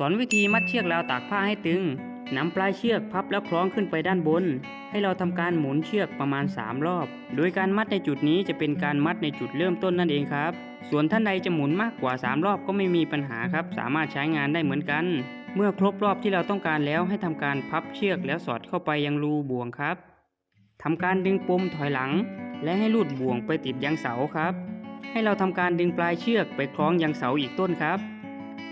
สอนวิธีมัดเชือกราวตากผ้าให้ตึงนำปลายเชือกพับแล้วคล้องขึ้นไปด้านบน ให้เราทำการหมุนเชือกประมาณ 3 รอบ โดยการมัดในจุดนี้จะเป็นการมัดในจุดเริ่มต้นนั่นเองครับ ส่วนท่านใดจะหมุนมากกว่า 3 รอบก็ไม่มีปัญหาครับ สามารถใช้งานได้เหมือนกัน เมื่อครบรอบที่เราต้องการแล้วให้ทำการพับเชือกแล้วสอดเข้าไปยังรูบ่วงครับทำการดึงปมถอยหลัง และให้ลูดบ่วงไปติดยังเสาครับ ให้เราทำการดึงปลายเชือกไปคล้องยังเสาอีกต้นครับ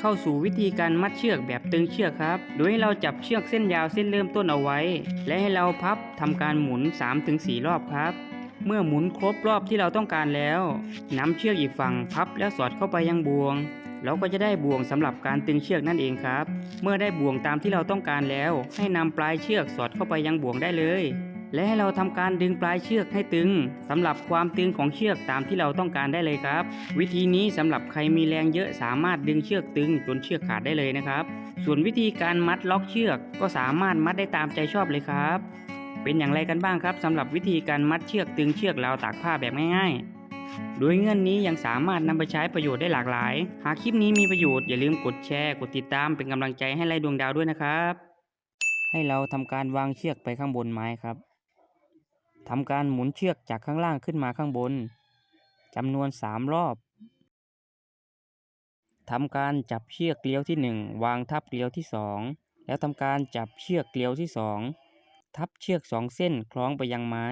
เข้าสู่วิธีการมัดเชือกแบบตึงเชือกครับ โดยให้เราจับเชือกเส้นยาวเส้นเริ่มต้นเอาไว้ และให้เราพับทำการหมุน 3-4 รอบครับ เมื่อหมุนครบรอบที่เราต้องการแล้วนำเชือกอีกฝั่งพับแล้วสอดเข้าไปยังบ่วงเราก็จะได้บ่วงสำหรับการตึงเชือกนั่นเองครับ เมื่อได้บ่วงตามที่เราต้องการแล้ว ให้นำปลายเชือกสอดเข้าไปยังบ่วงได้เลย และให้เราทำการดึงปลายเชือกให้ตึงสำหรับความตึงของเชือกตามที่เราต้องการได้เลยครับ วิธีนี้สำหรับใครมีแรงเยอะสามารถดึงเชือกตึงจนเชือกขาดได้เลยนะครับ ส่วนวิธีการมัดล็อกเชือกก็สามารถมัดได้ตามใจชอบเลยครับ เป็นอย่างไรกันบ้างครับสำหรับวิธีการมัดเชือกตึงเชือกราวตากผ้าแบบง่ายๆโดยเงื่อนนี้ยังสามารถนำไปใช้ประโยชน์ได้หลากหลาย หากคลิปนี้มีประโยชน์อย่าลืมกดแชร์ กดติดตามเป็นกำลังใจให้ไล่ดวงดาวด้วยนะครับ ให้เราทำการวางเชือกไปข้างบนไม้ครับ ทำการหมุนเชือกจากข้างล่างขึ้นมาข้างบนจำนวนสามรอบทำการจับเชือกเกลียวที่หนึ่งวางทับเกลียวที่สองแล้วทำการจับเชือกเกลียวที่สองทับเชือกสองเส้นคล้องไปยังไม้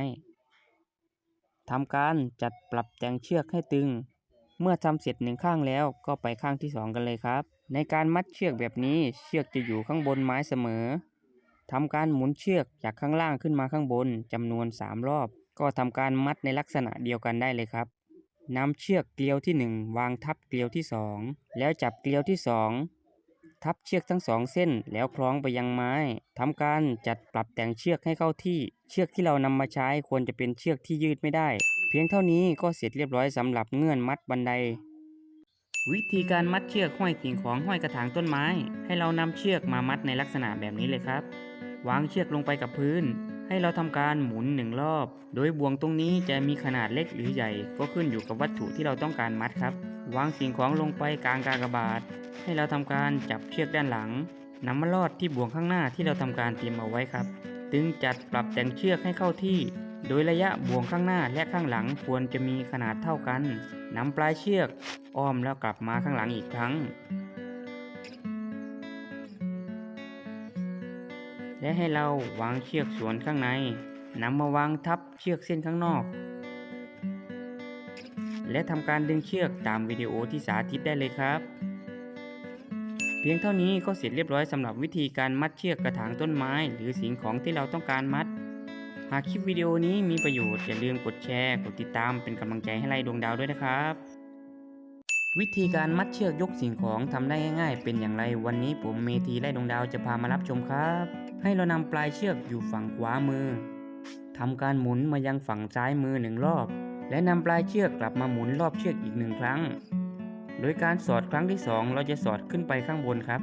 ทำการจัดปรับแต่งเชือกให้ตึง เมื่อทำเสร็จหนึ่งข้างแล้วก็ไปข้างที่สองกันเลยครับ ในการมัดเชือกแบบนี้เชือกจะอยู่ข้างบนไม้เสมอ ทำการหมุนเชือกจากข้างล่างขึ้นมาข้างบนจำนวน 3 รอบ ก็ทำการมัดในลักษณะเดียวกันได้เลยครับนำเชือกเกลียวที่ 1 วางทับเกลียวที่ 2 แล้วจับเกลียวที่ 2 ทับเชือกทั้งสองเส้นแล้วคล้องไปยังไม้ทำการจัดปรับแต่งเชือกให้เข้าที่ เชือกที่เรานำมาใช้ควรจะเป็นเชือกที่ยืดไม่ได้ เพียงเท่านี้ก็เสร็จเรียบร้อยสำหรับเงื่อนมัดบันได วิธีการมัดเชือกห้อยสิ่งของห้อยกระถางต้นไม้ ให้เรานำเชือกมามัดในลักษณะแบบนี้เลยครับ วางเชือกลงไปกับพื้น ให้เราทำการหมุนหนึ่งรอบ โดยบ่วงตรงนี้จะมีขนาดเล็กหรือใหญ่ ก็ขึ้นอยู่กับวัตถุที่เราต้องการมัดครับ วางสิ่งของลงไปกลางกากบาท ให้เราทำการจับเชือกด้านหลังนำมาลอดที่บ่วงข้างหน้าที่เราทำการเตรียมเอาไว้ครับ ตึงจัดปรับแต่งเชือกให้เข้าที่ โดยระยะบ่วงข้างหน้าและข้างหลังควรจะมีขนาดเท่ากันนำปลายเชือกอ้อมแล้วกลับมาข้างหลังอีกครั้ง และให้เราวางเชือกสวนข้างในนำมาวางทับเชือกเส้นข้างนอก และทำการดึงเชือกตามวิดีโอที่สาธิตได้เลยครับ เพียงเท่านี้ก็เสร็จเรียบร้อยสำหรับวิธีการมัดเชือกกระถางต้นไม้ หรือสิ่งของที่เราต้องการมัด หากคลิปวิดีโอนี้มีประโยชน์อย่าลืมกดแชร์ กดติดตามเป็นกำลังใจให้ไล่ดวงดาวด้วยนะครับ วิธีการมัดเชือกยกสิ่งของทำได้ง่ายๆ เป็นอย่างไรวันนี้ผมเมทีไล่ดวงดาวจะพามารับชมครับ ให้เรานำปลายเชือกอยู่ฝั่งขวามือทำการหมุนมายังฝั่งซ้ายมือหนึ่งรอบ และนำปลายเชือกกลับมาหมุนรอบเชือกอีกหนึ่งครั้ง โดยการสอดครั้งที่สองเราจะสอดขึ้นไปข้างบนครับ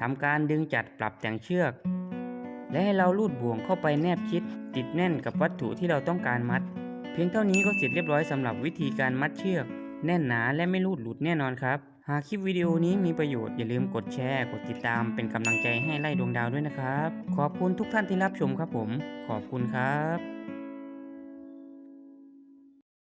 ทำการดึงจัดปรับแต่งเชือก และให้เราลูดบ่วงเข้าไปแนบชิด ติดแน่นกับวัตถุที่เราต้องการมัด เพียงเท่านี้ก็เสร็จเรียบร้อยสำหรับวิธีการมัดเชือก แน่นหนาและไม่ลูดหลุดแน่นอนครับหากคลิปวิดีโอนี้มีประโยชน์อย่าลืมกดแชร์ กดติดตามเป็นกำลังใจให้ไล่ดวงดาวด้วยนะครับ ขอบคุณทุกท่านที่รับชมครับผม ขอบคุณครับ